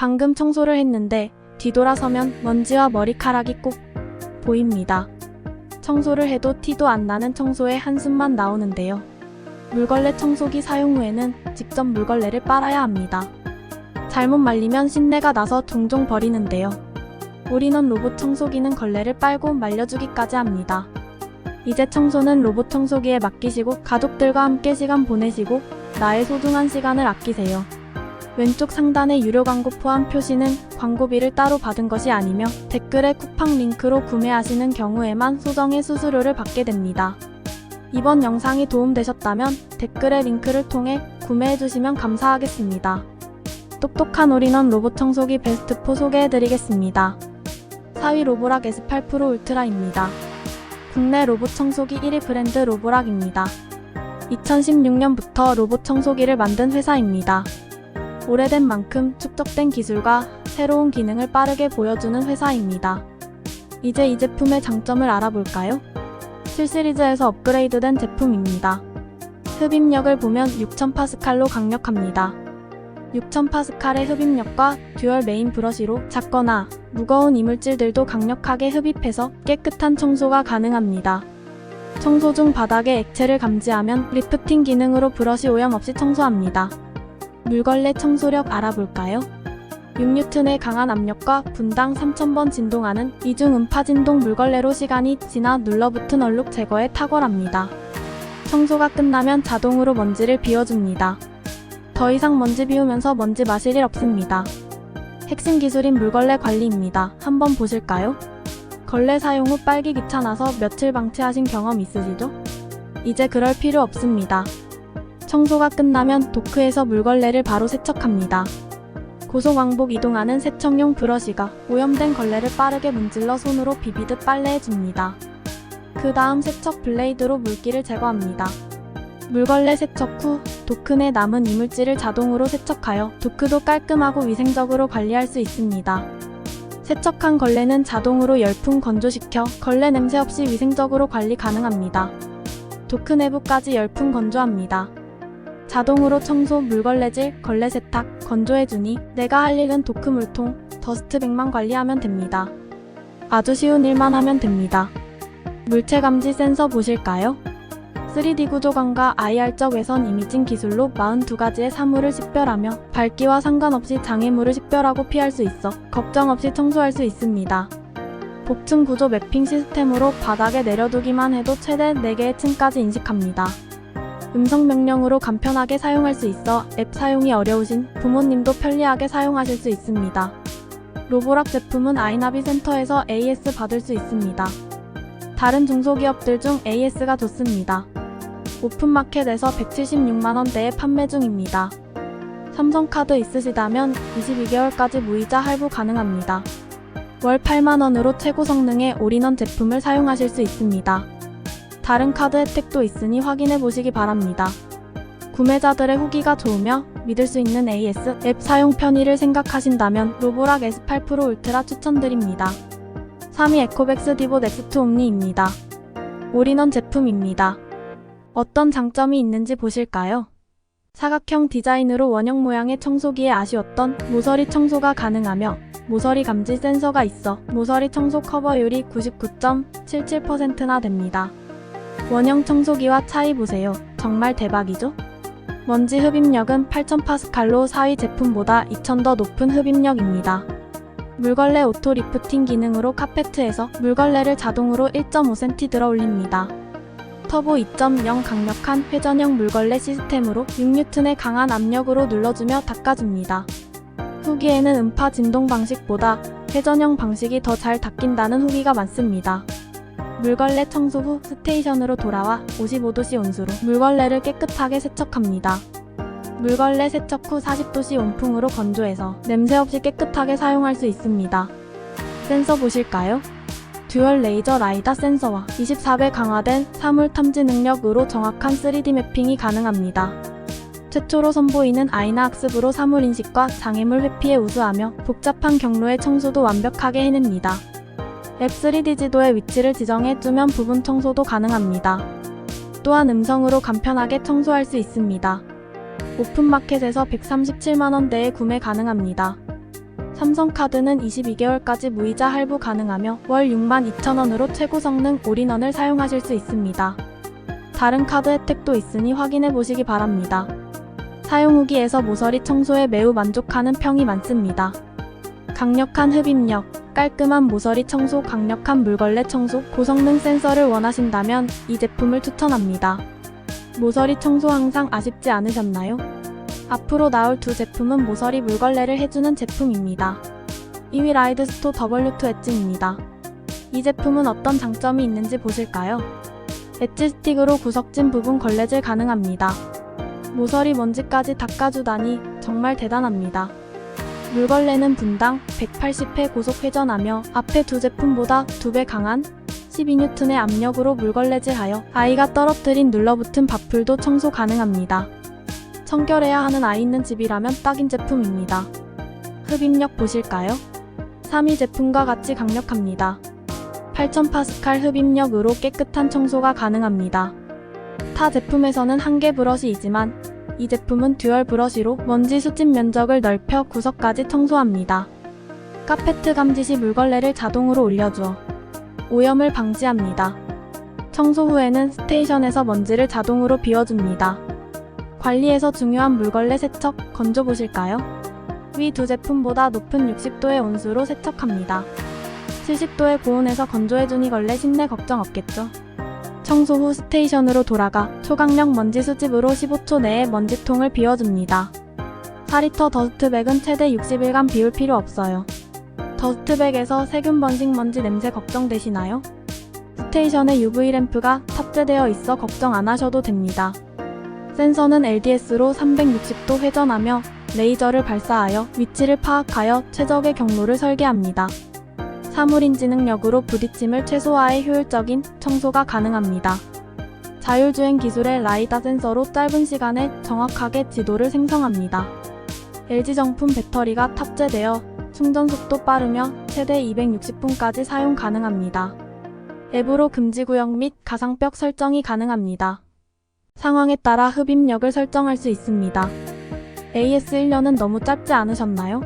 방금 청소를 했는데 뒤돌아서면 먼지와 머리카락이 꼭 보입니다. 청소를 해도 티도 안 나는 청소에 한숨만 나오는데요. 물걸레 청소기 사용 후에는 직접 물걸레를 빨아야 합니다. 잘못 말리면 신내가 나서 종종 버리는데요. 올인원 로봇 청소기는 걸레를 빨고 말려주기까지 합니다. 이제 청소는 로봇 청소기에 맡기시고 가족들과 함께 시간 보내시고 나의 소중한 시간을 아끼세요. 왼쪽 상단의 유료 광고 포함 표시는 광고비를 따로 받은 것이 아니며 댓글에 쿠팡 링크로 구매하시는 경우에만 소정의 수수료를 받게 됩니다. 이번 영상이 도움되셨다면 댓글의 링크를 통해 구매해주시면 감사하겠습니다. 똑똑한 올인원 로봇 청소기 베스트 4 소개해드리겠습니다. 4위 로보락 S8 프로 울트라입니다. 국내 로봇 청소기 1위 브랜드 로보락입니다. 2016년부터 로봇 청소기를 만든 회사입니다. 오래된 만큼 축적된 기술과 새로운 기능을 빠르게 보여주는 회사입니다. 이제 이 제품의 장점을 알아볼까요? 7시리즈에서 업그레이드된 제품입니다. 흡입력을 보면 6000파스칼로 강력합니다. 6000파스칼의 흡입력과 듀얼 메인 브러쉬로 작거나 무거운 이물질들도 강력하게 흡입해서 깨끗한 청소가 가능합니다. 청소 중 바닥에 액체를 감지하면 리프팅 기능으로 브러쉬 오염 없이 청소합니다. 물걸레 청소력 알아볼까요? 6뉴튼의 강한 압력과 분당 3000번 진동하는 이중 음파 진동 물걸레로 시간이 지나 눌러붙은 얼룩 제거에 탁월합니다. 청소가 끝나면 자동으로 먼지를 비워줍니다. 더 이상 먼지 비우면서 먼지 마실 일 없습니다. 핵심 기술인 물걸레 관리입니다. 한번 보실까요? 걸레 사용 후 빨기 귀찮아서 며칠 방치하신 경험 있으시죠? 이제 그럴 필요 없습니다. 청소가 끝나면 도크에서 물걸레를 바로 세척합니다. 고속 왕복 이동하는 세척용 브러쉬가 오염된 걸레를 빠르게 문질러 손으로 비비듯 빨래해줍니다. 그 다음 세척 블레이드로 물기를 제거합니다. 물걸레 세척 후 도크 내 남은 이물질을 자동으로 세척하여 도크도 깔끔하고 위생적으로 관리할 수 있습니다. 세척한 걸레는 자동으로 열풍 건조시켜 걸레 냄새 없이 위생적으로 관리 가능합니다. 도크 내부까지 열풍 건조합니다. 자동으로 청소, 물걸레질, 걸레 세탁, 건조해주니 내가 할 일은 도크 물통, 더스트백만 관리하면 됩니다. 아주 쉬운 일만 하면 됩니다. 물체 감지 센서 보실까요? 3D 구조감과 IR적 외선 이미징 기술로 42가지의 사물을 식별하며 밝기와 상관없이 장애물을 식별하고 피할 수 있어 걱정 없이 청소할 수 있습니다. 복층 구조 매핑 시스템으로 바닥에 내려두기만 해도 최대 4개의 층까지 인식합니다. 음성 명령으로 간편하게 사용할 수 있어 앱 사용이 어려우신 부모님도 편리하게 사용하실 수 있습니다. 로보락 제품은 아이나비 센터에서 AS 받을 수 있습니다. 다른 중소기업들 중 AS가 좋습니다. 오픈마켓에서 176만원대에 판매 중입니다. 삼성카드 있으시다면 22개월까지 무이자 할부 가능합니다. 월 8만원으로 최고 성능의 올인원 제품을 사용하실 수 있습니다. 다른 카드 혜택도 있으니 확인해 보시기 바랍니다. 구매자들의 후기가 좋으며 믿을 수 있는 AS 앱 사용 편의를 생각하신다면 로보락 S8 프로 울트라 추천드립니다. 3위 에코백스 디보 넥스트 옴니입니다. 올인원 제품입니다. 어떤 장점이 있는지 보실까요? 사각형 디자인으로 원형 모양의 청소기에 아쉬웠던 모서리 청소가 가능하며 모서리 감지 센서가 있어 모서리 청소 커버율이 99.77%나 됩니다. 원형 청소기와 차이 보세요. 정말 대박이죠? 먼지 흡입력은 8000파스칼로 4위 제품보다 2000 더 높은 흡입력입니다. 물걸레 오토 리프팅 기능으로 카페트에서 물걸레를 자동으로 1.5cm 들어 올립니다. 터보 2.0 강력한 회전형 물걸레 시스템으로 6뉴튼의 강한 압력으로 눌러주며 닦아줍니다. 후기에는 음파 진동 방식보다 회전형 방식이 더 잘 닦인다는 후기가 많습니다. 물걸레 청소 후 스테이션으로 돌아와 55도씨 온수로 물걸레를 깨끗하게 세척합니다. 물걸레 세척 후 40도씨 온풍으로 건조해서 냄새 없이 깨끗하게 사용할 수 있습니다. 센서 보실까요? 듀얼 레이저 라이다 센서와 24배 강화된 사물 탐지 능력으로 정확한 3D 매핑이 가능합니다. 최초로 선보이는 아이나 학습으로 사물 인식과 장애물 회피에 우수하며 복잡한 경로의 청소도 완벽하게 해냅니다. 앱 3D 지도의 위치를 지정해 주면 부분 청소도 가능합니다. 또한 음성으로 간편하게 청소할 수 있습니다. 오픈마켓에서 137만원대에 구매 가능합니다. 삼성카드는 22개월까지 무이자 할부 가능하며 월 62,000원으로 최고 성능 올인원을 사용하실 수 있습니다. 다른 카드 혜택도 있으니 확인해 보시기 바랍니다. 사용 후기에서 모서리 청소에 매우 만족하는 평이 많습니다. 강력한 흡입력, 깔끔한 모서리 청소, 강력한 물걸레 청소, 고성능 센서를 원하신다면 이 제품을 추천합니다. 모서리 청소 항상 아쉽지 않으셨나요? 앞으로 나올 두 제품은 모서리 물걸레를 해주는 제품입니다. 2위 라이드스토 W2 엣지입니다. 이 제품은 어떤 장점이 있는지 보실까요? 엣지 스틱으로 구석진 부분 걸레질 가능합니다. 모서리 먼지까지 닦아주다니 정말 대단합니다. 물걸레는 분당 180회 고속 회전하며 앞에 두 제품보다 2배 강한 12N의 압력으로 물걸레질하여 아이가 떨어뜨린 눌러붙은 밥풀도 청소 가능합니다. 청결해야 하는 아이 있는 집이라면 딱인 제품입니다. 흡입력 보실까요? 3위 제품과 같이 강력합니다. 8000파스칼 흡입력으로 깨끗한 청소가 가능합니다. 타 제품에서는 한 개 브러시이지만 이 제품은 듀얼 브러시로 먼지 수집 면적을 넓혀 구석까지 청소합니다. 카페트 감지 시 물걸레를 자동으로 올려주어 오염을 방지합니다. 청소 후에는 스테이션에서 먼지를 자동으로 비워줍니다. 관리에서 중요한 물걸레 세척 건져 보실까요? 위 두 제품보다 높은 60도의 온수로 세척합니다. 70도의 고온에서 건조해주니 걸레 신내 걱정 없겠죠? 청소 후 스테이션으로 돌아가 초강력 먼지 수집으로 15초 내에 먼지통을 비워줍니다. 4리터 더스트백은 최대 60일간 비울 필요 없어요. 더스트백에서 세균 번식 먼지 냄새 걱정되시나요? 스테이션에 UV 램프가 탑재되어 있어 걱정 안 하셔도 됩니다. 센서는 LDS로 360도 회전하며 레이저를 발사하여 위치를 파악하여 최적의 경로를 설계합니다. 사물인지 능력으로 부딪힘을 최소화해 효율적인 청소가 가능합니다. 자율주행 기술의 라이다 센서로 짧은 시간에 정확하게 지도를 생성합니다. LG 정품 배터리가 탑재되어 충전 속도 빠르며 최대 260분까지 사용 가능합니다. 앱으로 금지 구역 및 가상벽 설정이 가능합니다. 상황에 따라 흡입력을 설정할 수 있습니다. AS 1년은 너무 짧지 않으셨나요?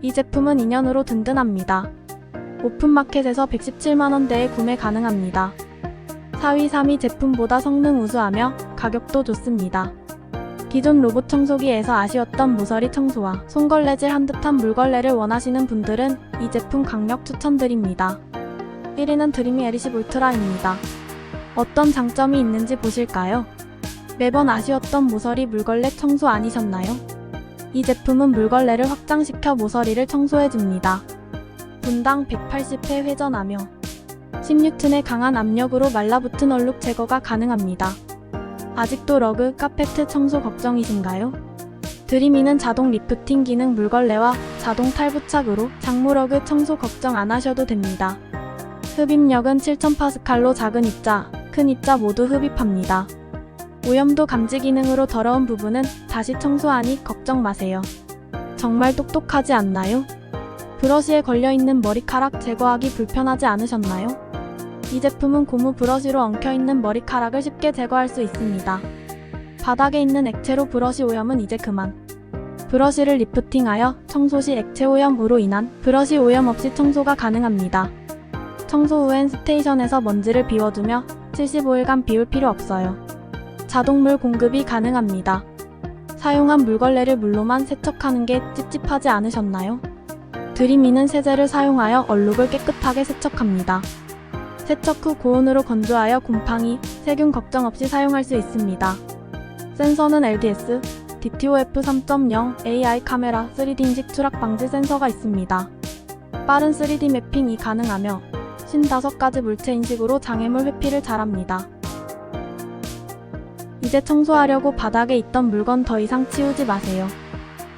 이 제품은 2년으로 든든합니다. 오픈마켓에서 117만원대에 구매 가능합니다. 4위 3위 제품보다 성능 우수하며 가격도 좋습니다. 기존 로봇 청소기에서 아쉬웠던 모서리 청소와 손걸레질 한 듯한 물걸레를 원하시는 분들은 이 제품 강력 추천드립니다. 1위는 드리미 에리시 울트라입니다. 어떤 장점이 있는지 보실까요? 매번 아쉬웠던 모서리 물걸레 청소 아니셨나요? 이 제품은 물걸레를 확장시켜 모서리를 청소해줍니다. 분당 180회 회전하며 10N의 강한 압력으로 말라붙은 얼룩 제거가 가능합니다. 아직도 러그, 카페트 청소 걱정이신가요? 드리미는 자동 리프팅 기능 물걸레와 자동 탈부착으로 장무 러그 청소 걱정 안 하셔도 됩니다. 흡입력은 7000파스칼로 작은 입자, 큰 입자 모두 흡입합니다. 오염도 감지 기능으로 더러운 부분은 다시 청소하니 걱정 마세요. 정말 똑똑하지 않나요? 브러쉬에 걸려있는 머리카락 제거하기 불편하지 않으셨나요? 이 제품은 고무 브러쉬로 엉켜있는 머리카락을 쉽게 제거할 수 있습니다. 바닥에 있는 액체로 브러쉬 오염은 이제 그만. 브러쉬를 리프팅하여 청소 시 액체 오염으로 인한 브러쉬 오염 없이 청소가 가능합니다. 청소 후엔 스테이션에서 먼지를 비워주며 75일간 비울 필요 없어요. 자동물 공급이 가능합니다. 사용한 물걸레를 물로만 세척하는 게 찝찝하지 않으셨나요? 드리미는 세제를 사용하여 얼룩을 깨끗하게 세척합니다. 세척 후 고온으로 건조하여 곰팡이, 세균 걱정 없이 사용할 수 있습니다. 센서는 LDS, DTOF 3.0 AI 카메라 3D 인식 추락 방지 센서가 있습니다. 빠른 3D 매핑이 가능하며 55가지 물체 인식으로 장애물 회피를 잘합니다. 이제 청소하려고 바닥에 있던 물건 더 이상 치우지 마세요.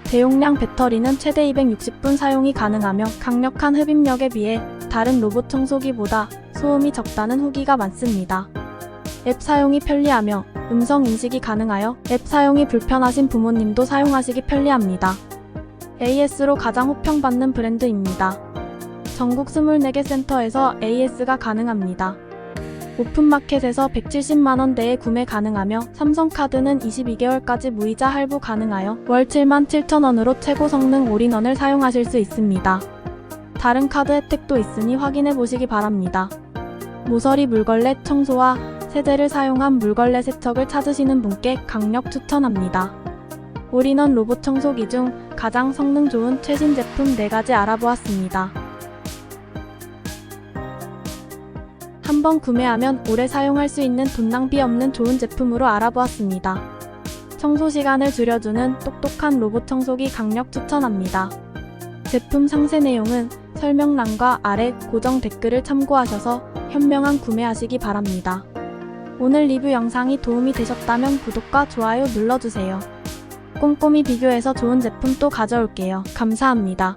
대용량 배터리는 최대 260분 사용이 가능하며 강력한 흡입력에 비해 다른 로봇 청소기보다 소음이 적다는 후기가 많습니다. 앱 사용이 편리하며 음성 인식이 가능하여 앱 사용이 불편하신 부모님도 사용하시기 편리합니다. AS로 가장 호평받는 브랜드입니다. 전국 24개 센터에서 AS가 가능합니다. 오픈마켓에서 170만원대에 구매 가능하며 삼성카드는 22개월까지 무이자 할부 가능하여 월 77,000원으로 최고 성능 올인원을 사용하실 수 있습니다. 다른 카드 혜택도 있으니 확인해 보시기 바랍니다. 모서리 물걸레 청소와 세제를 사용한 물걸레 세척을 찾으시는 분께 강력 추천합니다. 올인원 로봇 청소기 중 가장 성능 좋은 최신 제품 4가지 알아보았습니다. 한번 구매하면 오래 사용할 수 있는 돈 낭비 없는 좋은 제품으로 알아보았습니다. 청소 시간을 줄여주는 똑똑한 로봇 청소기 강력 추천합니다. 제품 상세 내용은 설명란과 아래 고정 댓글을 참고하셔서 현명한 구매하시기 바랍니다. 오늘 리뷰 영상이 도움이 되셨다면 구독과 좋아요 눌러주세요. 꼼꼼히 비교해서 좋은 제품 또 가져올게요. 감사합니다.